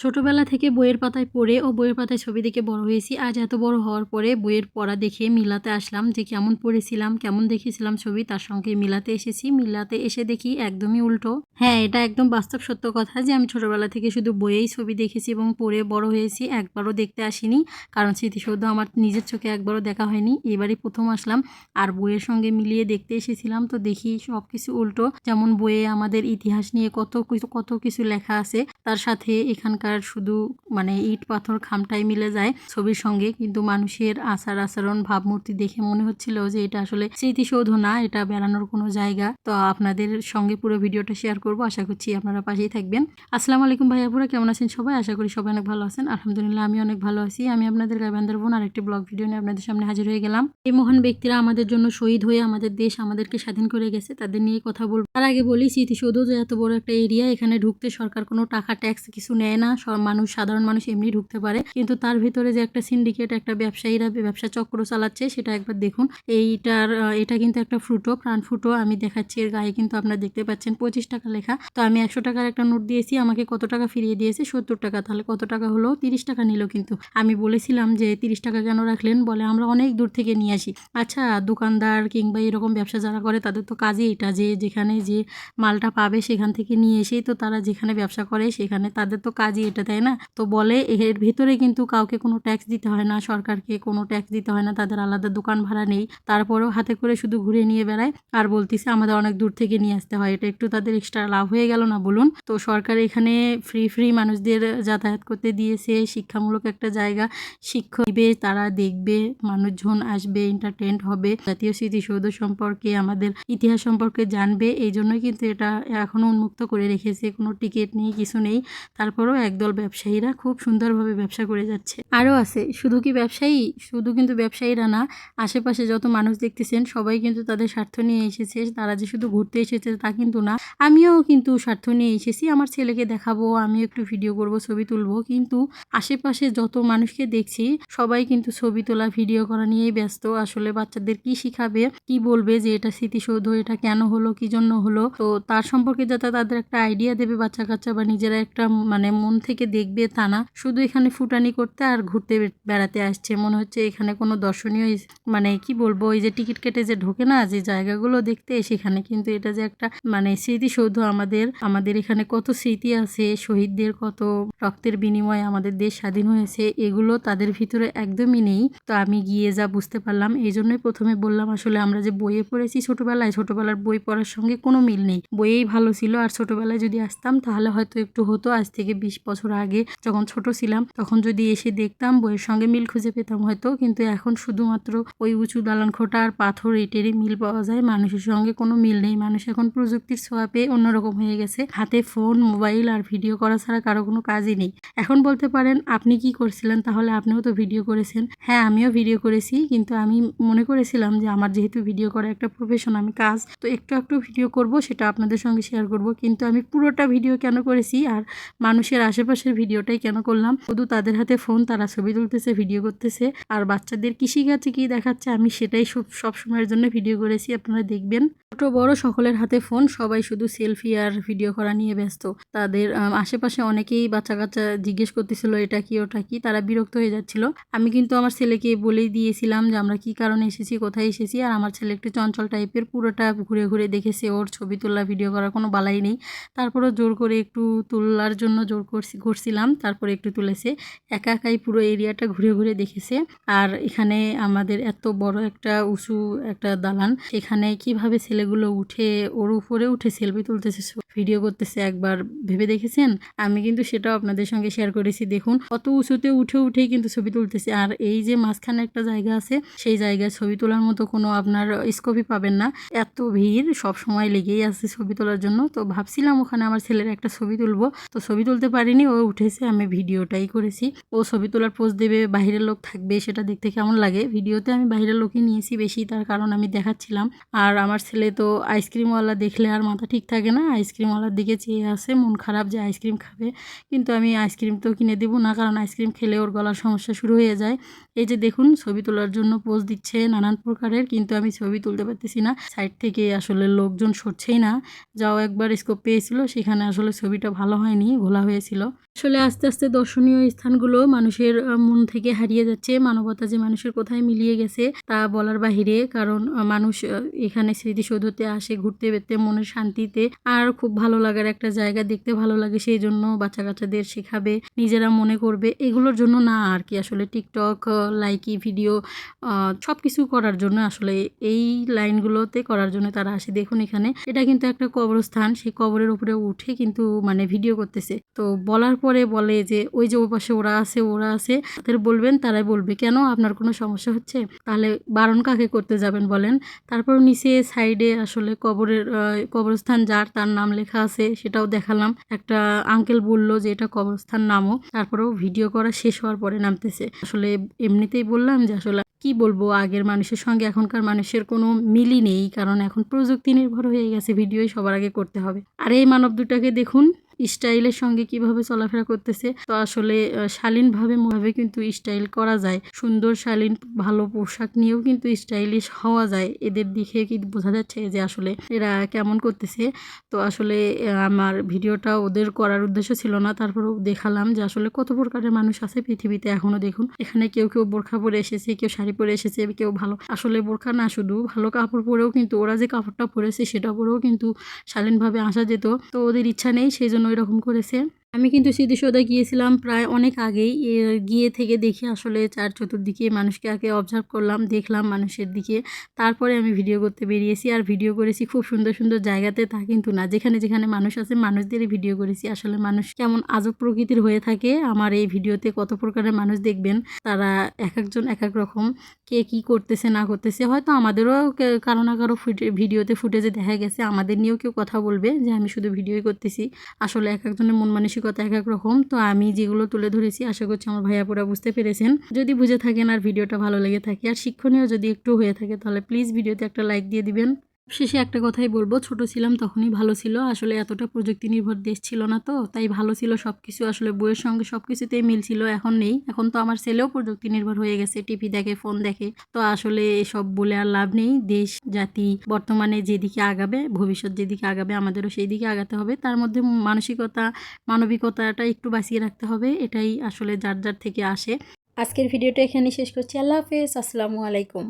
ছোটবেলা থেকে বইয়ের পাতায় পড়ে ও বইয়ের পাতায় ছবি দেখে বড় হয়েছি। আজ এত বড় হওয়ার পরে বইয়ের পড়া দেখে মিলাতে আসলাম যে কেমন পড়েছিলাম, কেমন দেখেছিলাম ছবি, তার সঙ্গে মিলাতে এসেছি। মিলাতে এসে দেখি একদমই উল্টো। হ্যাঁ এটা একদম বাস্তব সত্য কথা যে আমি ছোটবেলা থেকে শুধু বইয়েই ছবি দেখেছি এবং পড়ে বড় হয়েছি, একবারও দেখতে আসিনি। কারণ স্মৃতিসৌধ আমার নিজের চোখে একবারও দেখা হয়নি। এবারই প্রথম আসলাম। আর বইয়ের সঙ্গে মিলিয়ে দেখতে এসেছিলাম তো দেখি সব কিছু উল্টো। যেমন বইয়ে আমাদের ইতিহাস নিয়ে কত কিছু কত কিছু লেখা আছে, তার সাথে এখানকার শুধু মানে ইট, পাথর, খামটাই মিলে যায় ছবির সঙ্গে। কিন্তু মানুষের আচার আচরণ, ভাবমূর্তি দেখে মনে হচ্ছিল যে এটা আসলে স্মৃতিসৌধ না, এটা বেড়ানোর কোনো জায়গা। তো আপনাদের সঙ্গে পুরো ভিডিওটা শেয়ার করব। আশা করছি আপনারা পাশেই থাকবেন। আসসালামু আলাইকুম ভাইয়াপুরা কেমন আছেন সবাই? আশা করি সবাই অনেক ভালো আছেন। আলহামদুলিল্লাহ, আমি অনেক ভালো আছি। আমি আপনাদের গাইবান্দার বোন, আরেকটি ব্লগ ভিডিও নিয়ে আপনাদের সামনে হাজির হয়ে গেলাম। এই মহান ব্যক্তিরা আমাদের জন্য শহীদ হয়ে আমাদের দেশ, আমাদেরকে স্বাধীন করে গেছে। তাদের নিয়ে কথা বলব। তার আগে বলি, স্মৃতিসৌধ যে এত বড় একটা এরিয়া এখানে ঢুকতে সরকার কোনো টাকা ট্যাক্স কিছু নেয় না। মানুষ, সাধারণ মানুষ এমনি ঢুকতে পারে। কিন্তু তার ভিতরে যে একটা সিন্ডিকেট একটা ব্যবসায়ীরা, ব্যবসা চক্র চালাচ্ছে, সেটা একবার দেখুন। এইটার এটা কিন্তু একটা ফ্রুটো প্রাণ ফ্রুটো আমি দেখাচ্ছি, এর গায়ে কিন্তু আপনারা দেখতে পাচ্ছেন, পঁচিশ টাকা লেখা। তো আমি একশো টাকার একটা নোট দিয়েছি, আমাকে কত টাকা ফিরিয়ে দিয়েছে? সত্তর টাকা। তাহলে কত টাকা হলো? তিরিশ টাকা নিল কিন্তু। আমি বলেছিলাম যে, তিরিশ টাকা কেন রাখলেন? বলে, আমরা অনেক দূর থেকে নিয়ে আসি। আচ্ছা দোকানদার কিংবা এরকম ব্যবসা যারা করে, তাদের তো কাজই এটা যে, যেখানে যে মালটা পাবে, সেখান থেকে নিয়ে এসেই তো তারা যেখানে ব্যবসা করে, সেখানে তাদের তো কাজই এটা তাই না? তো বলে এর ভেতরে কিন্তু কাউকে কোনো ট্যাক্স দিতে হয় না, সরকারকে কোনো ট্যাক্স দিতে হয় না, তাদের আলাদা দোকান ভাড়া নেই। তারপরেও হাতে করে শুধু ঘুরে নিয়ে বেড়ায়। আর বলতেছে আমাদের অনেক দূর থেকে নিয়ে আসতে হয়। এটা একটু তাদের এক্সট্রা লাভ হয়ে গেল না বলুন? তো সরকার এখানে ফ্রি ফ্রি মানুষদের যাতায়াত করতে দিয়েছে। শিক্ষামূলক একটা জায়গা। শিক্ষক দিবে, তারা দেখবে, মানুষজন আসবে এন্টারটেন্ট হবে। জাতীয় স্মৃতিসৌধ সম্পর্কে, আমাদের ইতিহাস সম্পর্কে জানবে। এই জন্যই কিন্তু এটা এখনও উন্মুক্ত করে রেখেছে। কোনো টিকিট নেই, কিছু নেই। তারপরেও একদল ব্যবসায়ীরা খুব সুন্দরভাবে ব্যবসা করে যাচ্ছে। আরও আছে, শুধু কি ব্যবসায়ী? শুধু কিন্তু ব্যবসায়ীরা না, আশেপাশে যত মানুষ দেখতেছেন, সবাই কিন্তু তাদের স্বার্থ নিয়ে এসেছে। তারা যে শুধু ঘুরতে এসেছে তা কিন্তু না, আমিও কিন্তু স্বার্থ নিয়ে এসেছি। আমার ছেলেকে দেখাবো আমিও একটু ভিডিও করব, ছবি তুলবো। কিন্তু আশেপাশে যত মানুষকে দেখছি, সবাই কিন্তু ছবি তোলা ভিডিও করা নিয়েই ব্যস্ত। আসলে বাচ্চাদের কি শিখাবে, কি বলবে, যে এটা স্মৃতিসৌধ, এটা কেন হলো, কি জন্য হলো? তো তার সম্পর্কে যাতে তাদের একটা আইডিয়া দেবে বাচ্চা কাচ্চা বা নিজেরা একটা মানে মন থেকে দেখবে তা না। শুধু এখানে ফুটানি করতে আর ঘুরতে বেড়াতে আসছে। মনে হচ্ছে এখানে কোনো দর্শনীয় মানে কি বলব, ওই যে টিকিট কেটে যে ঢোকে না, যে জায়গাগুলো দেখতে, সেখানে কিন্তু এটা যে একটা মানে স্মৃতিসৌধ আমাদের আমাদের এখানে কত স্মৃতি আছে, শহীদদের কত রক্তের বিনিময়ে আমাদের দেশ স্বাধীন হয়েছে, এগুলো তাদের ভিতরে একদমই নেই। তো আমি গিয়ে যা বুঝতে পারলাম, এই জন্যই প্রথমে বললাম আসলে আমরা যে বইয়ে পড়েছি ছোটবেলায়, ছোটবেলার বই পড়ার সঙ্গে কোনো মিল নেই। বইয়েই ভালো ছিল, আর ছোটবেলায় যদি আসতাম, তাহলে হয়তো একটু হতো, আজ থেকে বিশ বছর আগে যখন ছোট ছিলাম, তখন যদি এসে দেখতাম, বইয়ের সঙ্গে মিল খুঁজে পেতাম হয়তো। কিন্তু এখন শুধুমাত্র ওই উঁচু দালান খোটা আর পাথর এটেরই মিল পাওয়া যায়। মানুষের সঙ্গে কোনো মিল নেই। মানুষ এখন প্রযুক্তির ছোঁয়া পেয়ে অন্যরকম হয়ে গেছে। হাতে ফোন, মোবাইল আর ভিডিও করা ছাড়া কারও কোনো কাজই নেই। এখন বলতে পারেন, আপনি কি করছিলেন? তাহলে আপনিও তো ভিডিও করেছেন। হ্যাঁ আমিও ভিডিও করেছি। কিন্তু আমি মনে করেছিলাম যে, আমার যেহেতু ভিডিও করা একটা প্রফেশন আমি কাজ, তো একটু একটু ভিডিও করব, সেটা আপনাদের সঙ্গে শেয়ার করব। কিন্তু আমি পুরোটা ভিডিও কেন করেছি? আর মানুষের আশেপাশের ভিডিওটাই কেন করলাম? শুধু তাদের হাতে ফোন তারা ছবি তুলতেছে ভিডিও করতেছে। আর বাচ্চাদের কৃষিকাজে কি দেখাচ্ছে, আমি সেটাই সব সময়ের জন্য ভিডিও করেছি, আপনারা দেখবেন। ছোট, বড় সকলের হাতে ফোন সবাই শুধু সেলফি আর ভিডিও করা নিয়ে ব্যস্ত। তাদের আশেপাশে অনেকেই বাচ্চা কাচ্চা জিজ্ঞেস করতেছিল, এটা কি, ওটা কি? তারা বিরক্ত হয়ে যাচ্ছিল। আমি কিন্তু আমার ছেলেকে বলেই দিয়েছিলাম যে, আমরা কি কারণে এসেছি, কোথায় এসেছি? আর আমার ছেলে একটু চঞ্চল টাইপের, পুরোটা ঘুরে ঘুরে দেখেছে। ওর ছবি তোলা ভিডিও করার কোনো বালাই নেই। তারপরও জোর করে একটু তোলার জন্য জোর করছি। করছিলাম তারপরে একটু তুলেছে। একা একাই পুরো এরিয়াটা ঘুরে ঘুরে দেখেছে। আর এখানে আমাদের এত বড় একটা উঁচু একটা দালান, এখানে কীভাবে ছেলেগুলো উঠে, ওর উপরে উঠে সেলফি তুলতেছে ভিডিও করতেছে একবার ভেবে দেখেছেন? আমি কিন্তু সেটাও আপনাদের সঙ্গে শেয়ার করেছি, দেখুন। কত উঁচুতে উঠে উঠেই কিন্তু ছবি তুলতেছে। আর এই যে মাঝখানে একটা জায়গা আছে, সেই জায়গায় ছবি তোলার মতো কোনো আপনার স্কোপই পাবেন না। এত ভিড় সব সময় লেগেই আছে ছবি তোলার জন্য। তো ভাবছিলাম ওখানে আমার ছেলের একটা ছবি তুলবো। তো ছবি তুলতে পারিনি ও উঠেছে, আমি ভিডিওটাই করেছি। ও ছবি তোলার পোজ দেবে, বাইরের লোক থাকবে, সেটা দেখতে কেমন লাগে? ভিডিওতে আমি বাইরের লোকই নিয়েছি বেশি, তার কারণ আমি দেখাচ্ছিলাম। আর আমার ছেলে তো আইসক্রিমওয়ালা দেখলে আর মাথা ঠিক থাকে না, আইসক্রিমওয়ালার দিকে চেয়ে আসে মন খারাপ যে আইসক্রিম খাবে। কিন্তু আমি আইসক্রিম তো কিনে দেবো না, কারণ আইসক্রিম খেলে ওর গলার সমস্যা শুরু হয়ে যায়। এই যে দেখুন, ছবি তোলার জন্য পোজ দিচ্ছে নানান প্রকারের, কিন্তু আমি ছবি তুলতে পারতেছি না। সাইড থেকে আসলে লোকজন সরছেই না। যাও একবার স্কোপ পেয়েছিল, সেখানে আসলে ছবিটা ভালো হয়নি, ঘোলা হয়েছিল। আসলে আস্তে আস্তে দর্শনীয় স্থানগুলো মানুষের মন থেকে হারিয়ে যাচ্ছে। মানবতা যে মানুষের কোথায় মিলিয়ে গেছে তা বলার বাহিরে, কারণ মানুষ এখানে স্মৃতিসৌধতে আসে, ঘুরতে বেড়তে মনের শান্তিতে। আর খুব ভালো লাগার একটা জায়গা দেখতে ভালো লাগে, সেই জন্য বাচ্চা কাচ্চাদের শেখাবে, নিজেরা মনে করবে। এগুলোর জন্য না আর কি, আসলে টিকটক লাইকি, ভিডিও সব কিছু করার জন্য আসলে এই লাইনগুলোতে করার জন্য তারা আসে। দেখুন এখানে, এটা কিন্তু একটা কবরস্থান, সেই কবরের উপরে উঠে কিন্তু মানে ভিডিও করতেছে। তো বলার পরে বলে যে, ওই যে ওই পাশে ওরা আছে ওরা আছে। তাদের বলবেন, তারাই বলবে, কেন আপনার কোনো সমস্যা হচ্ছে? তাহলে বারণ কাকে করতে যাবেন বলেন। তারপর নিচে সাইডে আসলে কবরের কবরস্থান যার, তার নাম লেখা আছে, সেটাও দেখালাম। একটা আঙ্কেল বলল যে, এটা কবরস্থান নামও। তারপরেও ভিডিও করা শেষ হওয়ার পরে নামতেছে। আসলে এমনিতেই বললাম যে, আসলে কি বলব, আগের মানুষের সঙ্গে এখনকার মানুষের কোনো মিলই নেই। কারণ এখন প্রযুক্তি নির্ভর হয়ে গেছে, ভিডিওই সবার আগে করতে হবে। আর এই মানব দুটাকে দেখুন স্টাইলের সঙ্গে কীভাবে চলাফেরা করতেছে, তো আসলে শালীনভাবে ভাবে কিন্তু স্টাইল করা যায়। সুন্দর, শালীন, ভালো পোশাক নিয়েও কিন্তু স্টাইলিশ হওয়া যায়। এদের দিকে কি বোঝা যাচ্ছে যে আসলে এরা কেমন করতেছে। তো আসলে আমার ভিডিওটা ওদের করার উদ্দেশ্য ছিল না। তারপরেও দেখালাম যে আসলে কত প্রকারের মানুষ আছে পৃথিবীতে এখনও দেখুন। এখানে কেউ কেউ বোরখা পরে এসেছে, কেউ শাড়ি পরে এসেছে, কেউ ভালো। আসলে বোরখা না শুধু, ভালো কাপড় পরেও কিন্তু ওরা যে কাপড়টা পরেছে, সেটা পরেও কিন্তু শালীনভাবে আসা যেত। তো ওদের ইচ্ছা নেই, সেই জন্য এরকম করেছে। আমি কিন্তু স্মৃতিসৌধে গিয়েছিলাম প্রায় অনেক আগেই। গিয়ে থেকে দেখি আসলে চার চতুর্দিকে মানুষকে আগে অবজার্ভ করলাম, দেখলাম মানুষের দিকে। তারপরে আমি ভিডিও করতে বেরিয়েছি আর ভিডিও করেছি খুব সুন্দর সুন্দর জায়গাতে, তা কিন্তু না। যেখানে যেখানে মানুষ আছে, মানুষদেরই ভিডিও করেছি। আসলে মানুষ কেমন আজব প্রকৃতির হয়ে থাকে, আমার এই ভিডিওতে কত প্রকারের মানুষ দেখবেন। তারা এক একজন এক এক রকম, কে কি করতেছে, না করতেছে। হয়তো আমাদেরও কারও না কারও ভিডিওতে ফুটেজে দেখা গেছে। আমাদের নিয়েও কেউ কথা বলবে যে, আমি শুধু ভিডিওই করতেছি। আসলে এক একজনের মন মানসিকতা এক এক রকম, তো আমি যেগুলো তুলে ধরেছি আশা করছি আমার ভাইয়াপুরা বুঝতে পেরেছেন। যদি বুঝে থাকেন আর ভিডিওটা ভালো লেগে থাকে আর শিক্ষণীয় যদি একটু হয়ে থাকে, তাহলে প্লিজ ভিডিওতে একটা লাইক দিয়ে দিবেন। শেষে একটা কথাই বলব, ছোট ছিলাম তখনই ভালো ছিল। আসলে এতটা প্রযুক্তি নির্ভর দেশ ছিল না তো, তাই ভালো ছিল সব কিছু আসলে বইয়ের সঙ্গে সব কিছুতেই মিল ছিল, এখন নেই। এখন তো আমার ছেলেও প্রযুক্তি নির্ভর হয়ে গেছে, টিভি দেখে, ফোন দেখে। তো আসলে এসব বলে আর লাভ নেই। দেশ, জাতি বর্তমানে যেদিকে আগাবে, ভবিষ্যৎ যেদিকে আগাবে, আমাদেরও সেই দিকে আগাতে হবে। তার মধ্যে মানসিকতা, মানবিকতাটা একটু বাঁচিয়ে রাখতে হবে, এটাই আসলে যার যার থেকে আসে। আজকের ভিডিওটা এখানে শেষ করছি। আল্লাহ হাফেজ। আসসালামু আলাইকুম।